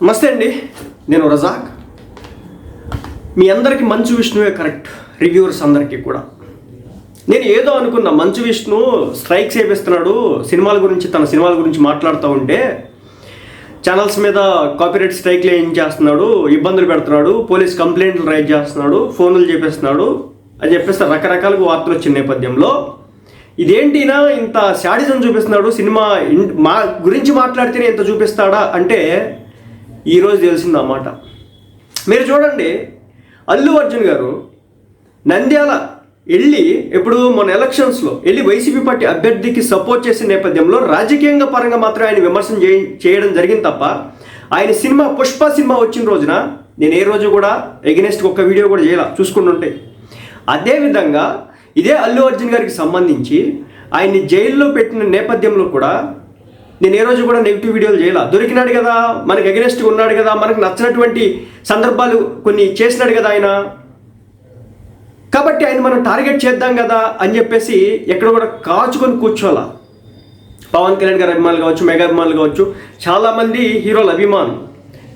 నమస్తే అండి నేను రజాక్. మీ అందరికీ మంచు విష్ణువే కరెక్ట్ రివ్యూవర్స్ అందరికీ కూడా. నేను ఏదో అనుకున్నా మంచు విష్ణు స్ట్రైక్స్ చేపిస్తున్నాడు సినిమాల గురించి తన సినిమాల గురించి మాట్లాడుతూ ఉంటే ఛానల్స్ మీద కాపీరైట్ స్ట్రైక్లు ఏం చేస్తున్నాడు ఇబ్బందులు పెడుతున్నాడు పోలీస్ కంప్లైంట్లు రైజ్ చేస్తున్నాడు ఫోన్లు చేపిస్తున్నాడు అని చెప్పేసి రకరకాలుగా వార్తలు వచ్చిన నేపథ్యంలో ఇదేంటినా ఇంత శాడిజం చూపిస్తున్నాడు సినిమా ఇన్- మా గురించి మాట్లాడితేనే ఇంత చూపిస్తాడా అంటే ఈరోజు తెలిసిందన్నమాట మీరు చూడండి అల్లు అర్జున్ గారు నంద్యాల వెళ్ళి ఇప్పుడు మన ఎలక్షన్స్లో వెళ్ళి వైసీపీ పార్టీ అభ్యర్థికి సపోర్ట్ చేసిన నేపథ్యంలో రాజకీయంగా పరంగా మాత్రం ఆయన విమర్శన చేయ- చేయడం జరిగింది తప్ప ఆయన సినిమా పుష్ప సినిమా వచ్చిన రోజున నేను ఏ రోజు కూడా ఎగనెస్ట్ ఒక్క వీడియో కూడా చేయాల చూసుకుంటుంటే అదేవిధంగా ఇదే అల్లు అర్జున్ గారికి సంబంధించి ఆయన్ని జైల్లో పెట్టిన నేపథ్యంలో కూడా నేను ఏ రోజు కూడా నెగిటివ్ వీడియోలు చేయాల. దొరికినాడు కదా మనకి ఎగనెస్ట్గా ఉన్నాడు కదా మనకు నచ్చినటువంటి సందర్భాలు కొన్ని చేసినాడు కదా ఆయన. కాబట్టి ఆయన మనం టార్గెట్ చేద్దాం కదా అని చెప్పేసి ఎక్కడ కూడా కాచుకొని కూర్చోాల. పవన్ కళ్యాణ్ గారి అభిమానులు కావచ్చు మెగా అభిమానులు కావచ్చు చాలామంది హీరోల అభిమానులు.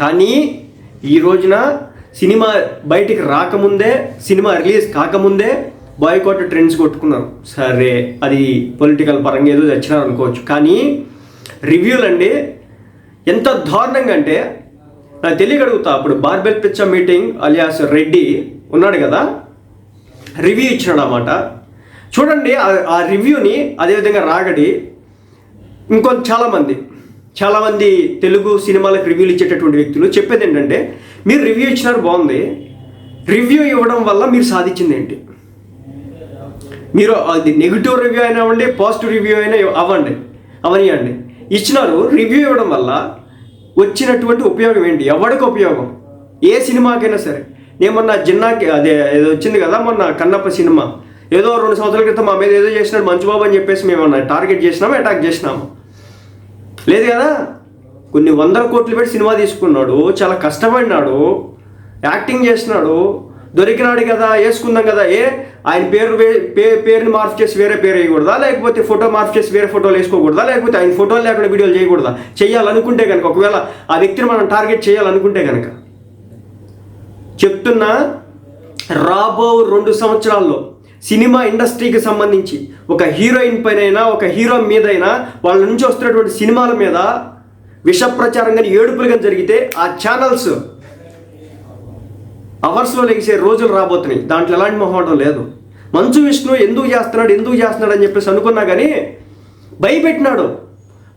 కానీ ఈ రోజున సినిమా బయటికి రాకముందే సినిమా రిలీజ్ కాకముందే బాయ్కాట్ ట్రెండ్స్ కొట్టుకున్నారు. సరే అది పొలిటికల్ పరంగా ఏదో తెచ్చినారు అనుకోవచ్చు కానీ రివ్యూలు అండి ఎంత దారుణంగా అంటే నాకు తెలియగలుగుతా అప్పుడు బార్బెల్ పిచ్చ మీటింగ్ అలియాస్ రెడ్డి ఉన్నాడు కదా రివ్యూ ఇచ్చినాడు అన్నమాట. చూడండి ఆ- రివ్యూని అదేవిధంగా రాగడి ఇంకొంత చాలామంది చాలామంది తెలుగు సినిమాలకు రివ్యూలు ఇచ్చేటటువంటి వ్యక్తులు చెప్పేది ఏంటంటే మీరు రివ్యూ ఇచ్చినారు బాగుంది రివ్యూ ఇవ్వడం వల్ల మీరు సాధించింది ఏంటి? మీరు అది నెగిటివ్ రివ్యూ అయినా అవ్వండి పాజిటివ్ రివ్యూ అయినా అవ్వండి అవనియండి. ఇచ్చినారు రివ్యూ ఇవ్వడం వల్ల వచ్చినటువంటి ఉపయోగం ఏంటి? ఎవరికి ఉపయోగం? ఏ సినిమాకైనా సరే. నేను మొన్న జిన్నాకి అదే ఏదో వచ్చింది కదా మొన్న కన్నప్ప సినిమా. ఏదో రెండు సంవత్సరాల క్రితం మా మీద ఏదో చేసినాడు మంచుబాబు అని చెప్పేసి మేము టార్గెట్ చేసినాము అటాక్ చేసినాము? లేదు కదా? కొన్ని వందల కోట్లు పెట్టి సినిమా తీసుకున్నాడు చాలా కష్టపడినాడు యాక్టింగ్ చేసినాడు దొరికినాడు కదా వేసుకుందాం కదా ఏ ఆయన పేరు పే పేరుని మార్పు చేసి వేరే పేరు వేయకూడదా? లేకపోతే ఫోటో మార్పు చేసి వేరే ఫోటోలు వేసుకోకూడదా? లేకపోతే ఆయన ఫోటోలు లేకుండా వీడియోలు చేయకూడదా? చేయాలనుకుంటే కనుక ఒకవేళ ఆ వ్యక్తిని మనం టార్గెట్ చేయాలనుకుంటే కనుక చెప్తున్నా రాబో రెండు సంవత్సరాల్లో సినిమా ఇండస్ట్రీకి సంబంధించి ఒక హీరోయిన్ పైన ఒక హీరో మీదైనా వాళ్ళ నుంచి వస్తున్నటువంటి సినిమాల మీద విష ప్రచారం కానీ ఏడుపులు కానీ జరిగితే ఆ ఛానల్స్ అవర్స్లో లెగిసే రోజులు రాబోతున్నాయి. దాంట్లో ఎలాంటి మొహమాటం లేదు. మంచు విష్ణు ఎందుకు చేస్తున్నాడు ఎందుకు చేస్తున్నాడు అని చెప్పేసి అనుకున్నా కానీ భయపెట్టినాడు.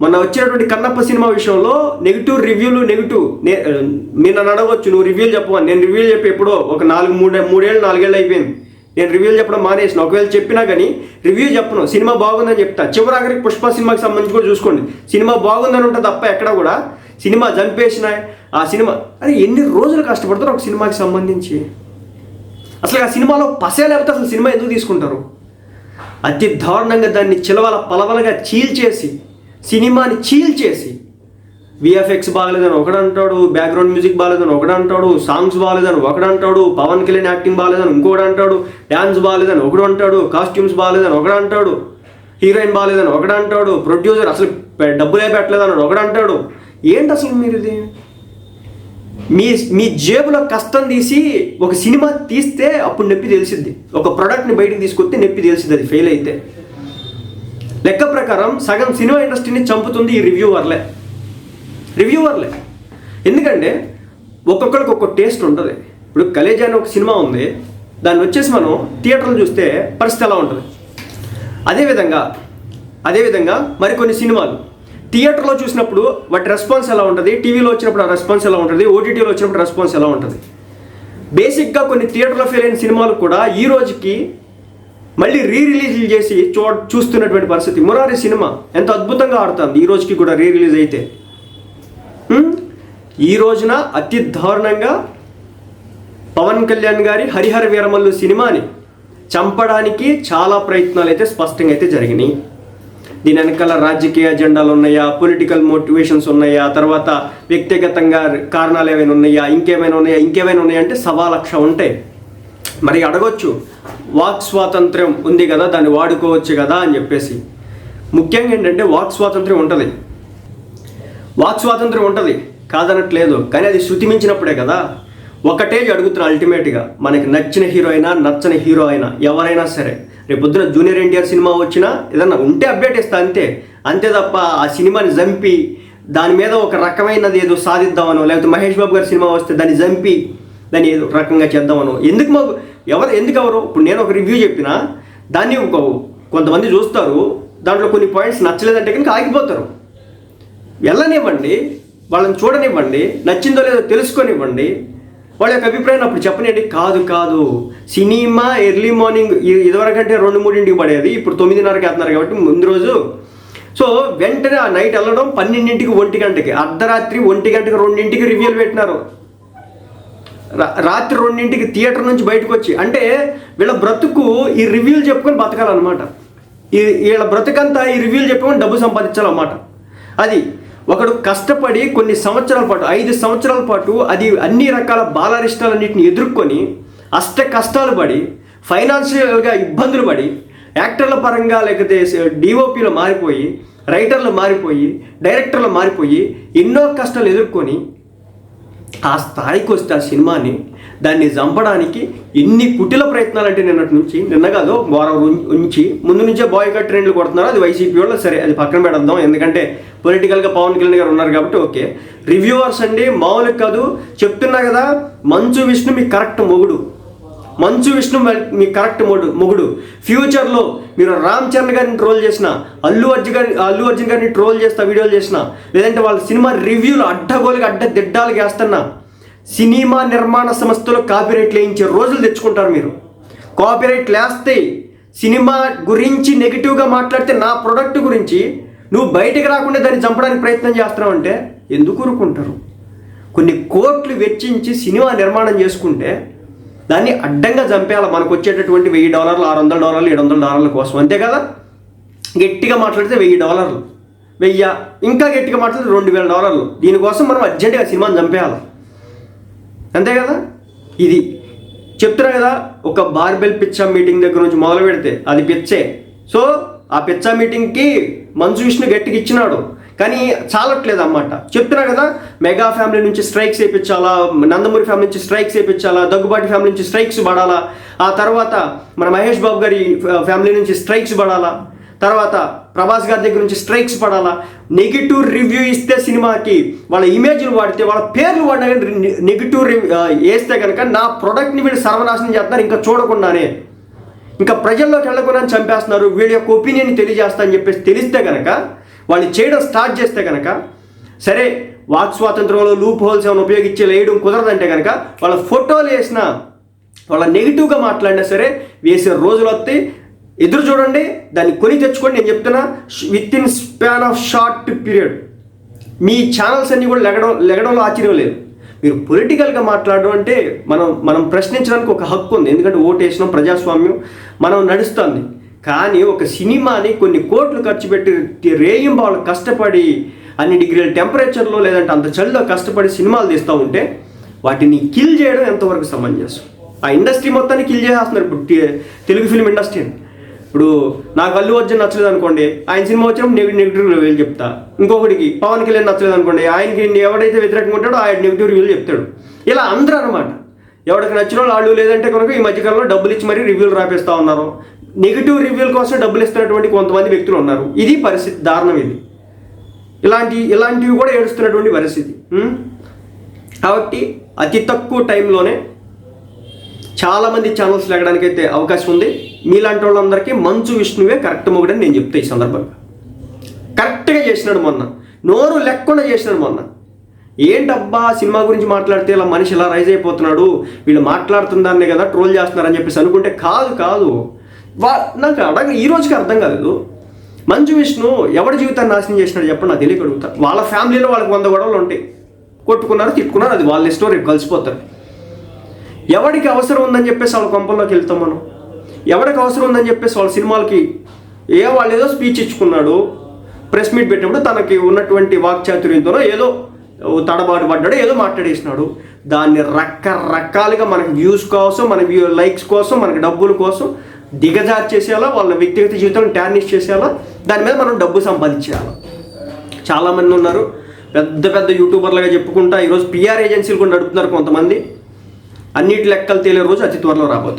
మొన్న వచ్చినటువంటి కన్నప్ప సినిమా విషయంలో నెగిటివ్ రివ్యూలు నెగిటివ్. నే మీరు నన్ను అడగవచ్చు నువ్వు రివ్యూలు చెప్పమని నేను రివ్యూలు చెప్పి ఎప్పుడో ఒక నాలుగు మూడే మూడేళ్ళు నాలుగేళ్ళు అయిపోయింది. నేను రివ్యూలు చెప్పడం మానేసిన. ఒకవేళ చెప్పినా కానీ రివ్యూ చెప్పను. సినిమా బాగుందని చెప్తా. చివరి ఆఖరికి పుష్ప సినిమాకి సంబంధించి కూడా చూసుకోండి. సినిమా బాగుందని ఉంటుంది తప్ప ఎక్కడ కూడా సినిమా చంపేసిన ఆ సినిమా అరే ఎన్ని రోజులు కష్టపడతారు ఒక సినిమాకి సంబంధించి? అసలు ఆ సినిమాలో పసే లేకపోతే అసలు సినిమా ఎందుకు తీసుకుంటారు? అతి దారుణంగా దాన్ని చిలవల పలవలగా చీల్చేసి సినిమాని చీల్చేసి విఎఫ్ఎక్స్ బాగలేదని ఒకడు అంటాడు బ్యాక్గ్రౌండ్ మ్యూజిక్ బాగలేదని ఒకడు అంటాడు సాంగ్స్ బాగలేదని ఒకడు అంటాడు పవన్ కళ్యాణ్ యాక్టింగ్ బాగలేదని ఇంకోటి అంటాడు డ్యాన్స్ బాగలేదని ఒకడు అంటాడు కాస్ట్యూమ్స్ బాగలేదని ఒకడు అంటాడు హీరోయిన్ బాగలేదని ఒకడు అంటాడు ప్రొడ్యూసర్ అసలు డబ్బులే పెట్టలేదని ఒకడు అంటాడు ఏంటి అసలు మీరు ఇది మీ మీ జేబులో కష్టం తీసి ఒక సినిమా తీస్తే అప్పుడు నొప్పి తెలిసిద్ది. ఒక ప్రోడక్ట్ని బయటకు తీసుకొస్తే నొప్పి తెలిసిద్ది అది ఫెయిల్ అయితే. లెక్క ప్రకారం సగం సినిమా ఇండస్ట్రీని చంపుతుంది ఈ రివ్యూవర్లే. రివ్యూవర్లే. ఎందుకంటే ఒక్కొక్కరికి ఒక్కొక్క టేస్ట్ ఉంటుంది. ఇప్పుడు కలేజా అని ఒక సినిమా ఉంది. దాన్ని వచ్చేసి మనం థియేటర్లో చూస్తే పరిస్థితి ఎలా ఉంటుంది? అదేవిధంగా అదేవిధంగా మరికొన్ని సినిమాలు. థియేటర్లో చూసినప్పుడు వాటి రెస్పాన్స్ ఎలా ఉంటుంది? టీవీలో వచ్చినప్పుడు ఆ రెస్పాన్స్ ఎలా ఉంటుంది? ఓటీటీలో వచ్చినప్పుడు రెస్పాన్స్ ఎలా ఉంటుంది? బేసిక్గా కొన్ని థియేటర్లో ఫెయిల్ అయిన సినిమాలు కూడా ఈ రోజుకి మళ్ళీ రీ రిలీజ్ చేసి చూ చూస్తున్నటువంటి పరిస్థితి. మురారి సినిమా ఎంత అద్భుతంగా ఆడుతుంది ఈ రోజుకి కూడా రీ రిలీజ్ అయితే ఈ రోజున అతి దారుణంగా పవన్ కళ్యాణ్ గారి హరిహర వీరమల్లు సినిమాని చంపడానికి చాలా ప్రయత్నాలు అయితే స్పష్టంగా అయితే జరిగినాయి. దీని వెనకాల రాజకీయ అజెండాలు ఉన్నాయా? పొలిటికల్ మోటివేషన్స్ ఉన్నాయా? తర్వాత వ్యక్తిగతంగా కారణాలు ఏమైనా ఉన్నాయా? ఇంకేమైనా ఉన్నాయా? ఇంకేమైనా ఉన్నాయా? అంటే సవా లక్ష ఉంటాయి మరి అడగొచ్చు. వాక్ స్వాతంత్ర్యం ఉంది కదా దాన్ని వాడుకోవచ్చు కదా అని చెప్పేసి. ముఖ్యంగా ఏంటంటే వాక్ స్వాతంత్ర్యం ఉంటుంది. వాక్ స్వాతంత్ర్యం ఉంటుంది. కాదనట్లేదు. కానీ అది శృతి మించినప్పుడే కదా. ఒకటే అడుగుతున్నా అల్టిమేట్గా మనకి నచ్చిన హీరో అయినా నచ్చని హీరో అయినా ఎవరైనా సరే రేపు పొద్దున జూనియర్ ఎన్టీఆర్ సినిమా వచ్చినా ఏదన్నా ఉంటే అప్డేట్ ఇస్తా అంతే. అంతే తప్ప ఆ సినిమాని చంపి దాని మీద ఒక రకమైనది ఏదో సాధిద్దామనో లేకపోతే మహేష్ బాబు గారి సినిమా వస్తే దాన్ని చంపి దాన్ని ఏదో రకంగా చేద్దామనో. ఎందుకు మాకు ఎవరు ఎందుకు ఎవరు? ఇప్పుడు నేను ఒక రివ్యూ చెప్పినా దాన్ని ఒక కొంతమంది చూస్తారు దాంట్లో కొన్ని పాయింట్స్ నచ్చలేదంటే కనుక ఆగిపోతారు. వెళ్ళనివ్వండి వాళ్ళని చూడనివ్వండి నచ్చిందో లేదో తెలుసుకొనివ్వండి వాళ్ళ యొక్క అభిప్రాయం అప్పుడు చెప్పనండి. కాదు కాదు. సినిమా ఎర్లీ మార్నింగ్ ఇదివరకంటే రెండు మూడింటికి పడేది. ఇప్పుడు తొమ్మిదిన్నరకి వెళ్తున్నారు కాబట్టి ముందు రోజు. సో వెంటనే ఆ నైట్ వెళ్ళడం పన్నెండింటికి ఒంటి గంటకి. అర్ధరాత్రి ఒంటి గంటకి రెండింటికి రివ్యూలు పెట్టినారు. రాత్రి రెండింటికి థియేటర్ నుంచి బయటకు వచ్చి. అంటే వీళ్ళ బ్రతుకు ఈ రివ్యూలు చెప్పుకొని బతకాలన్నమాట. ఈ వీళ్ళ బ్రతుకంతా ఈ రివ్యూలు చెప్పుకొని డబ్బు సంపాదించాలన్నమాట. అది ఒకడు కష్టపడి కొన్ని సంవత్సరాల పాటు ఐదు సంవత్సరాల పాటు అది అన్ని రకాల బాలరిష్టాలన్నింటిని ఎదుర్కొని అష్ట కష్టాలు పడి ఫైనాన్షియల్గా ఇబ్బందులు పడి యాక్టర్ల పరంగా లేకపోతే డిఓపిలో మారిపోయి రైటర్లు మారిపోయి డైరెక్టర్లు మారిపోయి ఎన్నో కష్టాలు ఎదుర్కొని ఆ స్థాయికి వస్తే ఆ సినిమాని దాన్ని చంపడానికి ఎన్ని కుటిల ప్రయత్నాలు అంటే నిన్నటి నుంచి నిన్న కాదు వారం ఉం- ఉంచి ముందు నుంచే బాయ్ కట్ ట్రెండ్లు కొడుతున్నారు. అది వైసీపీ వాళ్ళు సరే అది పక్కన పెడదాం ఎందుకంటే పొలిటికల్గా పవన్ కళ్యాణ్ గారు ఉన్నారు కాబట్టి ఓకే. రివ్యూవర్స్ అండి మామూలు కాదు చెప్తున్నా కదా మంచు విష్ణు మీకు కరెక్ట్ మొగుడు. మంచు విష్ణు మీ కరెక్ట్ మొగుడు. మొగుడు ఫ్యూచర్లో మీరు రామ్ చరణ్ గారిని ట్రోల్ చేసిన అల్లు అర్జున్ గారి అల్లు అర్జున్ గారిని ట్రోల్ చేస్తా వీడియోలు చేసిన లేదంటే వాళ్ళ సినిమా రివ్యూలు అడ్డగోలుగా అడ్డ దిడ్డాలు వేస్తున్నా సినిమా నిర్మాణ సంస్థలో కాపీరైట్లు వేయించే రోజులు తెచ్చుకుంటారు మీరు. కాపీరైట్లు వేస్తే సినిమా గురించి నెగిటివ్గా మాట్లాడితే నా ప్రొడక్ట్ గురించి నువ్వు బయటకు రాకుండా దాన్ని చంపడానికి ప్రయత్నం చేస్తున్నావు అంటే ఎందుకు ఊరుకుంటారు? కొన్ని కోట్లు వెచ్చించి సినిమా నిర్మాణం చేసుకుంటే దాన్ని అడ్డంగా చంపేయాలి. మనకు వచ్చేటటువంటి వెయ్యి డాలర్లు ఆరు వందల డాలర్లు ఏడు వందల డాలర్ల కోసం. అంతే కదా? గట్టిగా మాట్లాడితే వెయ్యి డాలర్లు. వెయ్యి ఇంకా గట్టిగా మాట్లాడితే రెండు వేల డాలర్లు. దీనికోసం మనం అర్జెంటుగా సినిమాని చంపేయాలి. అంతే కదా? ఇది. చెప్తున్నా కదా ఒక బార్బెల్ పిచ్చా మీటింగ్ దగ్గర నుంచి మొదలు పెడితే అది పిచ్చే. సో ఆ పిచ్చా మీటింగ్కి మంచు విష్ణు గట్టిగా ఇచ్చినాడు. కానీ చాలట్లేదు అన్నమాట చెప్తున్నా కదా మెగా ఫ్యామిలీ నుంచి స్ట్రైక్స్ వేయించాలా నందమూరి ఫ్యామిలీ నుంచి స్ట్రైక్స్ వేయించాలా దగ్గుబాటి ఫ్యామిలీ నుంచి స్ట్రైక్స్ పడాలా ఆ తర్వాత మన మహేష్ బాబు గారి ఫ్యామిలీ నుంచి స్ట్రైక్స్ పడాలా తర్వాత ప్రభాస్ గారి దగ్గర నుంచి స్ట్రైక్స్ పడాలా నెగిటివ్ రివ్యూ ఇస్తే సినిమాకి వాళ్ళ ఇమేజ్లు వాడితే వాళ్ళ పేర్లు వాడినా కానీ నెగిటివ్ రివ్యూ వేస్తే కనుక నా ప్రోడక్ట్ని వీళ్ళు సర్వనాశనం చేస్తున్నారు ఇంకా చూడకుండానే. ఇంకా ప్రజల్లోకి వెళ్ళకుండా చంపేస్తున్నారు వీళ్ళ యొక్క ఒపీనియన్ తెలియజేస్తా అని చెప్పేసి తెలిస్తే కనుక వాళ్ళు చేయడం స్టార్ట్ చేస్తే కనుక సరే వాక్ స్వాతంత్రంలో లూప్ హోల్స్ ఏమైనా ఉపయోగించి వేయడం కుదరదంటే కనుక వాళ్ళ ఫోటోలు వేసిన వాళ్ళ నెగిటివ్గా మాట్లాడినా సరే వేసే రోజులు వస్తే ఎదురు చూడండి దాన్ని కొని తెచ్చుకోండి. నేను చెప్తున్నా within span of short period me channels అన్నీ కూడా లెగడం లెగడంలో ఆశ్చర్యం లేదు. మీరు పొలిటికల్గా మాట్లాడడం అంటే మనం మనం ప్రశ్నించడానికి ఒక హక్కు ఉంది. ఎందుకంటే ఓటు వేసినాం ప్రజాస్వామ్యం. మనం నడుస్తుంది కానీ ఒక సినిమాని కొన్ని కోట్లు ఖర్చు పెట్టి రేయింబ కష్టపడి అన్ని డిగ్రీల టెంపరేచర్లో లేదంటే అంత చలిలో కష్టపడి సినిమాలు తీస్తూ ఉంటే వాటిని కిల్ చేయడం ఎంతవరకు సమంజసం? ఆ ఇండస్ట్రీ మొత్తాన్ని కిల్ చేసేస్తున్నారు ఇప్పుడు తెలుగు ఫిల్మ్ ఇండస్ట్రీని ఇప్పుడు నాకు అల్లు అర్జున్ నచ్చలేదు అనుకోండి ఆయన సినిమా వచ్చినప్పుడు నెగిటివ్ నెగిటివ్ రివ్యూలు చెప్తా. ఇంకొకటికి పవన్ కళ్యాణ్ నచ్చలేదు అనుకోండి ఆయనకి ఎవడైతే వ్యతిరేకంగా ఉంటాడో ఆయన నెగిటివ్ రివ్యూలు చెప్తాడు. ఇలా అందరూ అనమాట ఎవరికి నచ్చిన వాళ్ళు వాళ్ళు లేదంటే కనుక ఈ మధ్యకాలంలో డబ్బులు ఇచ్చి మరీ రివ్యూలు రాపిస్తా ఉన్నారు. నెగిటివ్ రివ్యూల కోసం డబ్బులు ఇస్తున్నటువంటి కొంతమంది వ్యక్తులు ఉన్నారు. ఇది పరిస్థితి దారుణం ఇది. ఇలాంటి ఇలాంటివి కూడా ఏడుస్తున్నటువంటి పరిస్థితి. కాబట్టి అతి తక్కువ టైంలోనే చాలామంది ఛానల్స్ అయితే అవకాశం ఉంది. మీలాంటి వాళ్ళందరికీ మంచు విష్ణువే కరెక్ట్ మొగుడని నేను చెప్తా ఈ సందర్భంగా. కరెక్ట్గా చేసినాడు మొన్న. నోరు లేకుండా చేసినాడు మొన్న. ఏంటబ్బా సినిమా గురించి మాట్లాడితే ఇలా మనిషి ఇలా రైజ్ అయిపోతున్నాడు? వీళ్ళు మాట్లాడుతుందాన్నే కదా ట్రోల్ చేస్తున్నారని చెప్పేసి అనుకుంటే కాదు కాదు. వా నాకు అడగ ఈ రోజుకి అర్థం కాలేదు. మంచు విష్ణు ఎవరి జీవితాన్ని నాశనం చేసినాడు చెప్పండి నాకు తెలియక అడుగుతా. వాళ్ళ ఫ్యామిలీలో వాళ్ళకి వంద గొడవలు ఉంటాయి. కొట్టుకున్నారు తిట్టుకున్నారు అది వాళ్ళ ఇష్టం రేపు కలిసిపోతారు. ఎవడికి అవసరం ఉందని చెప్పేసి వాళ్ళ కొంపల్లోకి వెళ్తాం మనం? ఎవరికి అవసరం ఉందని చెప్పేసి వాళ్ళ సినిమాలకి ఏ వాళ్ళు ఏదో స్పీచ్ ఇచ్చుకున్నాడు ప్రెస్ మీట్ పెట్టినప్పుడు తనకి ఉన్నటువంటి వాక్చాతుర్యంతోనో ఏదో తడబాటు పడ్డాడు ఏదో మాట్లాడేసినాడు. దాన్ని రకరకాలుగా మనకి వ్యూస్ కోసం మన వ్యూ లైక్స్ కోసం మనకి డబ్బుల కోసం దిగజారు చేసేయాలా వాళ్ళ వ్యక్తిగత జీవితం టార్నిష్ చేసేయాలా దాని మీద మనం డబ్బు సంపాదించేయాలి. చాలామంది ఉన్నారు పెద్ద పెద్ద యూట్యూబర్లుగా చెప్పుకుంటా ఈరోజు పిఆర్ ఏజెన్సీలు కూడా నడుపుతున్నారు కొంతమంది. అన్నిటి లెక్కలు తేలే రోజు అతి త్వరలో రాబోతాం.